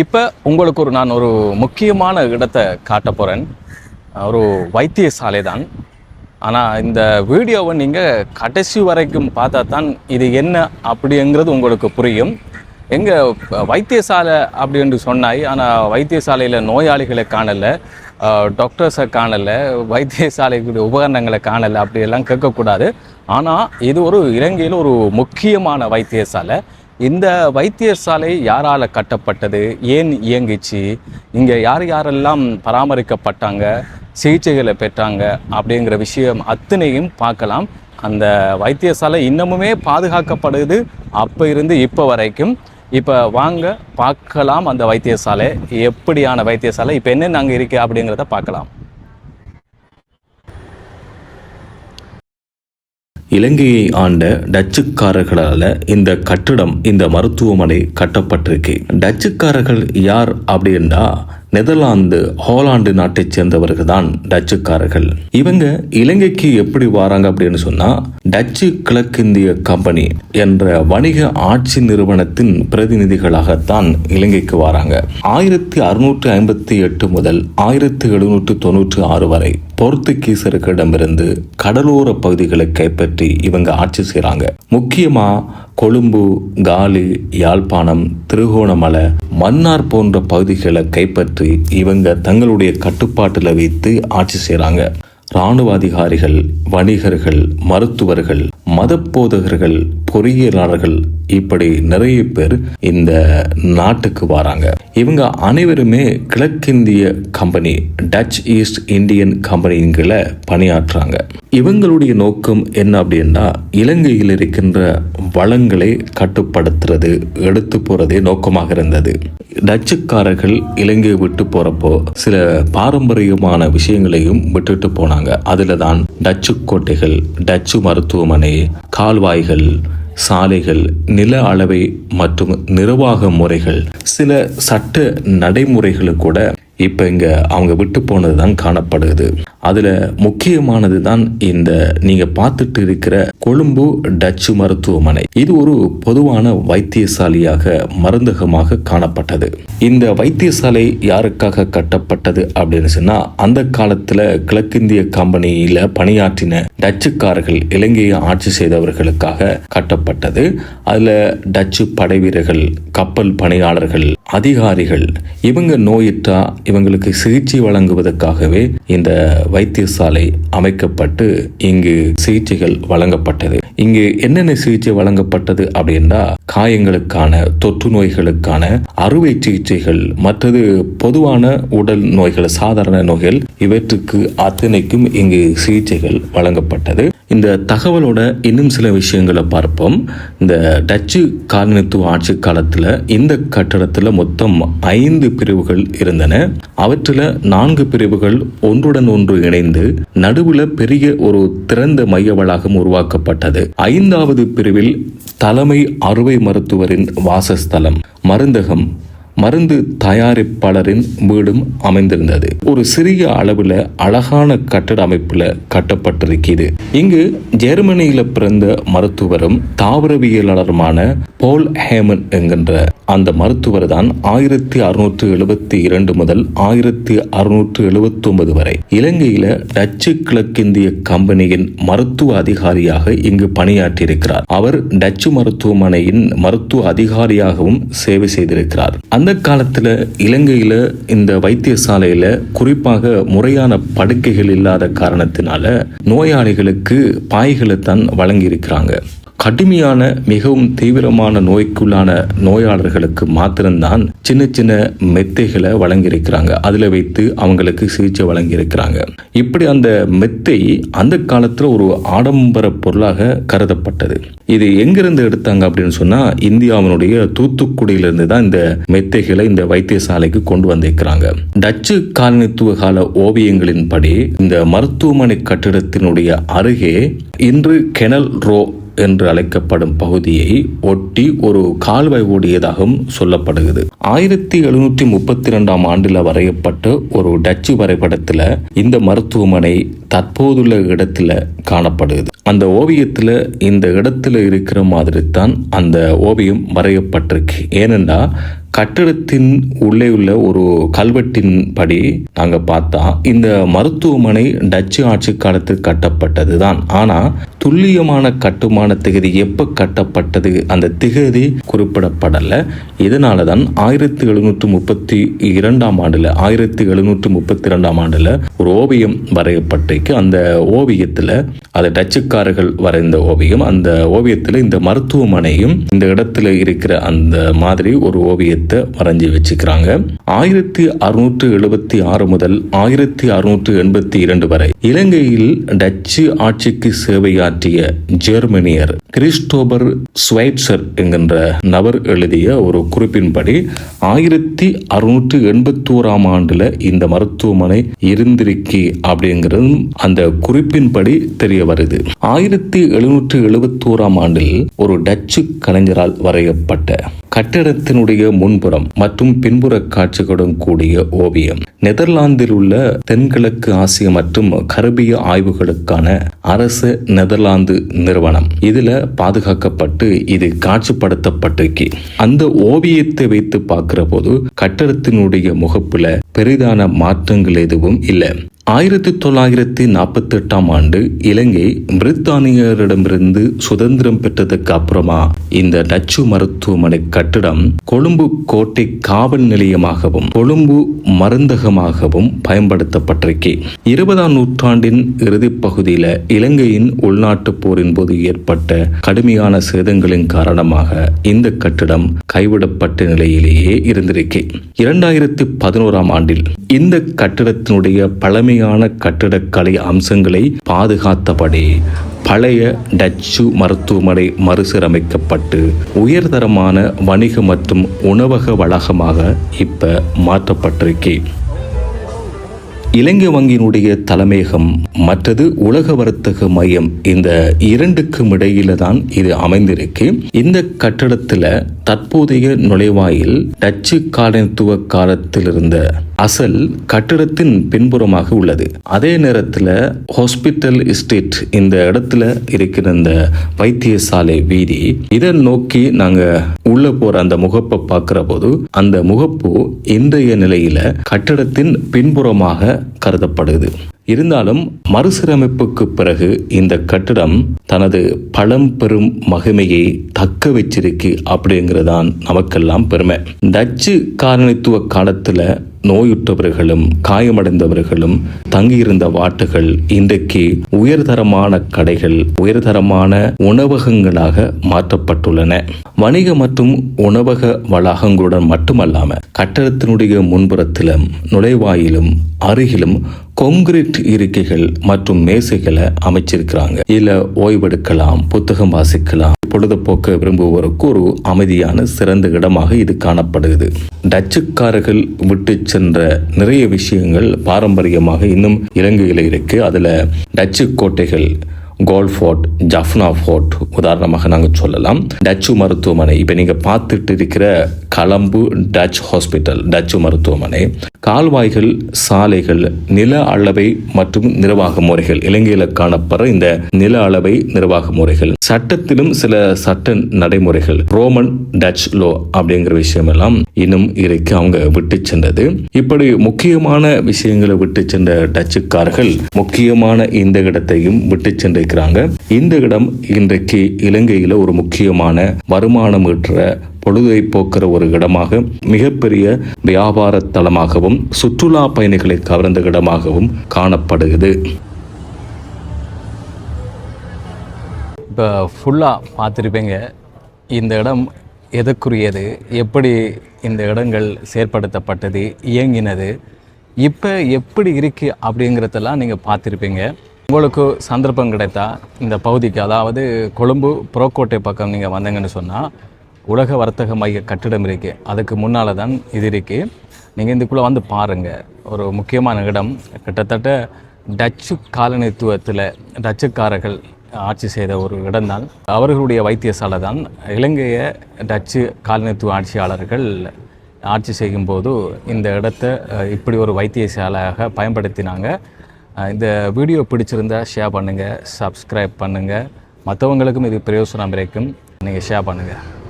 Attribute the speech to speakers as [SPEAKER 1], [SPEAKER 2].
[SPEAKER 1] இப்போ உங்களுக்கு ஒரு நான் ஒரு முக்கியமான இடத்தை காட்ட போகிறேன் ஒரு வைத்தியசாலை தான் ஆனால் இந்த வீடியோவை நீங்கள் கடைசி வரைக்கும் பார்த்தா தான் இது என்ன அப்படிங்கிறது உங்களுக்கு புரியும். எங்கே வைத்தியசாலை அப்படின்னு சொன்னாய். ஆனால் வைத்தியசாலையில் நோயாளிகளை காணலை. டாக்டர்ஸை காணலை. வைத்தியசாலைக்குரிய உபகரணங்களை காணலை. அப்படியெல்லாம் கேட்கக்கூடாது. ஆனால் இது ஒரு இலங்கையில் ஒரு முக்கியமான வைத்தியசாலை. இந்த வைத்தியசாலை யாரால் கட்டப்பட்டது? ஏன் இயங்குச்சு? இங்கே யார் யாரெல்லாம் பராமரிக்கப்பட்டாங்க? சிகிச்சைகளை பெற்றாங்க? அப்படிங்கிற விஷயம் அத்தனையும் பார்க்கலாம். அந்த வைத்தியசாலை இன்னமுமே பாதுகாக்கப்படுது. அப்போ இருந்து இப்போ வரைக்கும். இப்போ வாங்க பார்க்கலாம் அந்த வைத்தியசாலை. எப்படியான வைத்தியசாலை? இப்போ என்னென்ன அங்கே இருக்குது அப்படிங்கிறத பார்க்கலாம்.
[SPEAKER 2] இலங்கையை ஆண்ட டச்சுக்காரர்களால் இந்த கட்டிடம் இந்த மருத்துவமனை கட்டப்பட்டிருக்கு. டச்சுக்காரர்கள் யார் அப்படின்னா நெதர்லாந்து ஹோலாண்டு நாட்டைச் சேர்ந்தவர்கள் தான் டச்சுக்காரர்கள். இவங்க இலங்கைக்கு எப்படி வராங்க அப்படின்னு சொன்னா டச்சு கிழக்கிந்திய கம்பெனி என்ற வணிக ஆட்சி நிறுவனத்தின் பிரதிநிதிகளாகத்தான் இலங்கைக்கு வராங்க. ஆயிரத்தி அறுநூற்றி ஐம்பத்தி எட்டு முதல் ஆயிரத்தி எழுநூற்றி தொண்ணூற்றி ஆறு வரை போர்த்துகீசர்களிடமிருந்து கடலோர பகுதிகளை கைப்பற்றி இவங்க ஆட்சி செய்கிறாங்க முக்கியமாக கொழும்பு காலி யாழ்ப்பாணம் திருகோணமலை மன்னார் போன்ற பகுதிகளை கைப்பற்றி இவங்க தங்களுடைய கட்டுப்பாட்டில் வைத்து ஆட்சி செய்கிறாங்க இராணுவ அதிகாரிகள் வணிகர்கள் மருத்துவர்கள் மதப்போதகர்கள் பொறியியலாளர்கள் இப்படி நிறைய பேர் இந்த நாட்டுக்கு வராங்க. இவங்க அனைவருமே கிழக்கிந்திய கம்பெனி டச் ஈஸ்ட் இந்தியன் கம்பெனிங்களை பணியாற்றுறாங்க. இவங்களுடைய நோக்கம் என்ன அப்படின்னா இலங்கையில் இருக்கின்ற வளங்களை கட்டுப்படுத்துறது எடுத்து போறதே நோக்கமாக இருந்தது. டச்சுக்காரர்கள் இலங்கையை விட்டு போறப்போ சில பாரம்பரியமான விஷயங்களையும் விட்டுட்டு போனாங்க. அதுல தான் டச்சு கோட்டைகள் டச்சு மருத்துவமனை கால்வாய்கள் சாலைகள் நில அளவை மற்றும் நிர்வாக முறைகள் சில சட்ட நடைமுறைகளும் கூட இப்போ இங்க அவங்க விட்டு போனது தான் காணப்படுது. அதில் முக்கியமானது தான் இந்த நீங்கள் பார்த்துட்டு இருக்கிற கொழும்பு டச்சு மருத்துவமனை. இது ஒரு பொதுவான வைத்தியசாலையாக மருந்தகமாக காணப்பட்டது. இந்த வைத்தியசாலை யாருக்காக கட்டப்பட்டது அப்படின்னு சொன்னால் அந்த காலத்தில் கிழக்கிந்திய கம்பெனியில் பணியாற்றின டச்சுக்காரர்கள் இலங்கையை ஆட்சி செய்தவர்களுக்காக கட்டப்பட்டது. அதில் டச்சு படை வீரர்கள் கப்பல் பணியாளர்கள் அதிகாரிகள் இவங்க நோயிற்றா இவங்களுக்கு சிகிச்சை வழங்குவதற்காகவே இந்த வைத்தியசாலை அமைக்கப்பட்டு இங்கு சிகிச்சைகள் வழங்கப்பட்டது. இங்கு என்னென்ன சிகிச்சை வழங்கப்பட்டது அப்படின்னா காயங்களுக்கான தொற்று நோய்களுக்கான அறுவை சிகிச்சைகள் மற்றது பொதுவான உடல் நோய்கள் சாதாரண நோய்கள் இவற்றுக்கு அத்தனைக்கும் இங்கு சிகிச்சைகள் வழங்கப்பட்டது. இந்த தகவலோட இன்னும் சில விஷயங்களை பார்ப்போம். இந்த டச்சு காலனித்துவ ஆட்சி காலத்துல இந்த கட்டடத்துல மொத்தம் ஐந்து பிரிவுகள் இருந்தன. அவற்றில் நான்கு பிரிவுகள் ஒன்றுடன் ஒன்று இணைந்து நடுவுல பெரிய ஒரு திறந்த மைய வளாகம் உருவாக்கப்பட்டது. ஐந்தாவது பிரிவில் தலைமை அறுவை மருத்துவரின் வாசஸ்தலம் மருந்தகம் மருந்து தயாரிப்பாளரின் வீடும் அமைந்திருந்தது. ஒரு சிறிய அளவுல அழகான கட்டட அமைப்புல கட்டப்பட்டிருக்கிறது. இங்கு ஜெர்மனியில பிறந்த மருத்துவரும் தாவரவியலாளருமான போல் ஹேமன் என்கின்ற அந்த மருத்துவர் தான் ஆயிரத்தி அறுநூற்று எழுபத்தி இரண்டு முதல் ஆயிரத்தி அறுநூற்று எழுபத்தி ஒன்பது வரை. இலங்கையில டச்சு கிழக்கிந்திய கம்பெனியின் மருத்துவ அதிகாரியாக இங்கு பணியாற்றியிருக்கிறார். அவர் டச்சு மருத்துவமனையின் மருத்துவ அதிகாரியாகவும் சேவை செய்திருக்கிறார். அந்த காலத்துல இலங்கையில இந்த வைத்தியசாலையில குறிப்பாக முறையான படுக்கைகள் இல்லாத காரணத்தினால நோயாளிகளுக்கு பாய்களை தான் வழங்கியிருக்கிறாங்க. கடுமையான மிகவும் தீவிரமான நோய்க்குள்ளான நோயாளர்களுக்கு மாத்திரம்தான் சின்ன சின்ன மெத்தைகளை வழங்கியிருக்கிறாங்க. அதில் வைத்து அவங்களுக்கு சிகிச்சை வழங்கியிருக்கிறாங்க. இப்படி அந்த மெத்தை அந்த காலத்தில் ஒரு ஆடம்பர பொருளாக கருதப்பட்டது. இது எங்கிருந்து எடுத்தாங்க அப்படின்னு சொன்னால் இந்தியாவினுடைய தூத்துக்குடியிலிருந்து தான் இந்த மெத்தைகளை இந்த வைத்தியசாலைக்கு கொண்டு வந்திருக்கிறாங்க. டச்சு காலனித்துவ கால ஓவியங்களின்படி இந்த மருத்துவமனை கட்டிடத்தினுடைய அருகே இன்று கெனல் ரோ என்று அழைக்கப்படும் பகுதியை ஒட்டி ஒரு கால்வாய் ஓடியதாகவும் சொல்லப்படுகிறது. ஆயிரத்தி எழுநூற்றி முப்பத்தி ரெண்டாம் ஆண்டில் வரையப்பட்ட ஒரு டச்சு வரைபடத்தில் இந்த மருத்துவமனை தற்போதுள்ள இடத்துல காணப்படுகிறது. அந்த ஓவியத்தில் இந்த இடத்துல இருக்கிற மாதிரி தான் அந்த ஓவியம் வரையப்பட்டிருக்கு. ஏனென்றால் கட்டடத்தின் உள்ளே உள்ள ஒரு கல்வெட்டின் படி நாங்கள் பார்த்தா இந்த மருத்துவமனை டச்சு ஆட்சி காலத்தில் கட்டப்பட்டது தான் ஆனால் துல்லியமான கட்டுமான திகதி எப்போ கட்டப்பட்டது அந்த திகதி குறிப்பிடப்படலை. இதனால தான் ஆயிரத்தி எழுநூற்று முப்பத்தி இரண்டாம் ஆண்டில் ஆயிரத்தி எழுநூற்று முப்பத்தி இரண்டாம் ஆண்டில் ஒரு ஓவியம் வரையப்பட்டிருக்கு. அந்த ஓவியத்தில் அது டச்சுக்காரர்கள் வரைந்த ஓவியம். அந்த ஓவியத்தில் இந்த மருத்துவமனையும் இந்த இடத்துல இருக்கிற அந்த மாதிரி ஒரு ஓவியத்தை வரைஞ்சி வச்சுக்கிறாங்க. ஆயிரத்தி அறுநூற்று எழுபத்தி ஆறு முதல் ஆயிரத்தி அறுநூற்று எண்பத்தி இரண்டு வரை இலங்கையில் டச்சு ஆட்சிக்கு சேவையாற்றிய ஜெர்மனியர் கிறிஸ்டோபர் ஸ்வைட்சர் என்கின்ற நபர் எழுதிய ஒரு குறிப்பின்படி ஆயிரத்தி அறுநூற்று எண்பத்தி ஓராம் ஆண்டுல இந்த மருத்துவமனை இருந்திருக்கு அப்படிங்கிறதும் அந்த குறிப்பின்படி தெரிய வருது. ஆயிரத்தி எழுநூற்று எழுபத்தோராம் ஆண்டில் ஒரு டச்சு கலைஞரால் வரையப்பட்ட கட்டிடத்தினுடைய முன்புறம் மற்றும் பின்புற காட்சிகளுடன் கூடிய ஓவியம். நெதர்லாந்தில் உள்ள தென்கிழக்கு ஆசிய மற்றும் கரபிய ஆய்வுகளுக்கான அரசு நெதர்லாந்து நிறுவனம். இதுல பாதுகாக்கப்பட்டு இது காட்சிப்படுத்தப்பட்டிருக்கு. அந்த ஓவியத்தை வைத்து பார்க்கிற போது கட்டடத்தினுடைய முகப்புல பெரிதான மாற்றங்கள் எதுவும் இல்லை. ஆயிரத்தி தொள்ளாயிரத்தி நாற்பத்தி எட்டாம் ஆண்டு இலங்கை பிரித்தானியரிடமிருந்து சுதந்திரம் பெற்றதுக்கு அப்புறமா இந்த டச்சு மருத்துவமனை கட்டிடம் கொழும்பு கோட்டை காவல் நிலையமாகவும் கொழும்பு மருந்தகமாகவும் பயன்படுத்தப்பட்டிருக்கு. இருபதாம் நூற்றாண்டின் இறுதிப் பகுதியில இலங்கையின் உள்நாட்டுப் போரின் போது ஏற்பட்ட கடுமையான சேதங்களின் காரணமாக இந்த கட்டிடம் கைவிடப்பட்ட நிலையிலேயே இருந்திருக்கேன் இரண்டாயிரத்தி பதினோராம் ஆண்டில் இந்த கட்டிடத்தினுடைய பழமையான கட்டிடக்கலை அம்சங்களை பாதுகாத்தபடி பழைய டச்சு மருத்துவமனை மறுசீரமைக்கப்பட்டு உயர்தரமான வணிக மற்றும் உணவக வளாகமாக இப்ப மாற்றப்பட்டிருக்கேன் இலங்கை வங்கியினுடைய தலைமையகம் மற்றது உலக வர்த்தக மையம் இந்த இரண்டுக்கும் இடையில தான் இது அமைந்திருக்கு. இந்த கட்டடத்துல தற்போதைய நுழைவாயில் டச்சு காலனித்துவ காலத்தில் இருந்த அசல் கட்டிடத்தின் பின்புறமாக உள்ளது. அதே நேரத்தில் ஹாஸ்பிட்டல் எஸ்டேட் இந்த இடத்துல இருக்கிற இந்த வைத்தியசாலை வீதி இதை நோக்கி நாங்கள் உள்ள போற அந்த முகப்பை பார்க்கிற போது அந்த முகப்பு இன்றைய நிலையில கட்டிடத்தின் பின்புறமாக கருதப்படுது. இருந்தாலும் மறுசீரமைப்புக்கு பிறகு இந்த கட்டிடம் தனது பழம்பெரும் மகிமையை தக்க வச்சிருக்கு அப்படிங்கிறதான் நமக்கெல்லாம் பெருமை. டச்சு காலனித்துவ காலத்துல நோயுற்றவர்களும் காயமடைந்தவர்களும் தங்கியிருந்த வாட்டுகள் இன்றைக்கு உயர்தரமான கடைகள் உயர்தரமான உணவகங்களாக மாற்றப்பட்டுள்ளன. வணிக மற்றும் உணவக வளாகங்களுடன் மட்டுமல்லாம கட்டடத்தினுடைய முன்புறத்திலும் நுழைவாயிலும் அருகிலும் கொங்கிரீட் இருக்கைகள் மற்றும் மேசைகளை அமைச்சிருக்கிறாங்க. இதுல ஓய்வெடுக்கலாம் புத்தகம் வாசிக்கலாம். பொழுதுபோக்க விரும்புவோருக்கு ஒரு அமைதியான சிறந்த இடமாக இது காணப்படுகிறது. டச்சுக்காரர்கள் விட்டு சென்ற நிறைய விஷயங்கள் பாரம்பரியமாக இன்னும் இலங்கையில் இருக்கு. அதுல டச்சு கோட்டைகள் கோல் ஃபோர்ட் ஜஃப்னா ஃபோர்ட் உதாரணமாக நாங்கள் சொல்லலாம். டச்சு மருத்துவமனை இப்போ நீங்கள் பார்த்துட்டு இருக்கிற களம்பு டச் ஹாஸ்பிட்டல் டச்சு மருத்துவமனை கால்வாய்கள் சாலைகள் நில அளவை மற்றும் நிர்வாக முறைகள் இலங்கையில் காணப்படுற இந்த நில அளவை நிர்வாக முறைகள் சட்டத்திலும் சில சட்ட நடைமுறைகள் ரோமன் டச் லோ அப்படிங்கிற விஷயம் எல்லாம் இன்னும் இருக்கு அவங்க விட்டு சென்றது. இப்படி முக்கியமான விஷயங்களை விட்டு சென்ற டச்சுக்காரர்கள் முக்கியமான இந்த இடத்தையும் விட்டு சென்றிருக்கிறாங்க. இந்த இடம் இன்றைக்கு இலங்கையில ஒரு முக்கியமான வருமானம் ஈட்டுற பொழுதை போக்குற ஒரு இடமாக மிகப்பெரிய வியாபார தளமாகவும் சுற்றுலா பயணிகளை கவர்ந்த இடமாகவும் காணப்படுகிறது.
[SPEAKER 1] இப்போ ஃபுல்லாக பார்த்துருப்பீங்க இந்த இடம் எதற்குரியது எப்படி இந்த இடங்கள் செயற்படுத்தப்பட்டது இயங்கினது இப்போ எப்படி இருக்குது அப்படிங்கிறதெல்லாம் நீங்கள் பார்த்துருப்பீங்க. உங்களுக்கு சந்தர்ப்பம் கிடைத்தா இந்த பகுதிக்கு அதாவது கொழும்பு புறக்கோட்டை பக்கம் நீங்கள் வந்தீங்கன்னு சொன்னால் உலக வர்த்தக மைய கட்டிடம் இருக்குது அதுக்கு முன்னால் தான் இது இருக்குது நீங்கள் இதுக்குள்ளே வந்து பாருங்கள் ஒரு முக்கியமான இடம். கிட்டத்தட்ட டச்சு காலனித்துவத்தில் டச்சுக்காரர்கள் ஆட்சி செய்த ஒரு இடம்தான். அவர்களுடைய வைத்தியசாலை தான். இலங்கையை டச்சு காலனித்துவ ஆட்சியாளர்கள் ஆட்சி செய்யும்போது இந்த இடத்த இப்படி ஒரு வைத்தியசாலையாக பயன்படுத்தினாங்க. இந்த வீடியோ பிடிச்சிருந்தா ஷேர் பண்ணுங்கள் சப்ஸ்கிரைப் பண்ணுங்கள் மற்றவங்களுக்கும் இது பிரயோசனம் கிடைக்கும் நீங்கள் ஷேர் பண்ணுங்கள்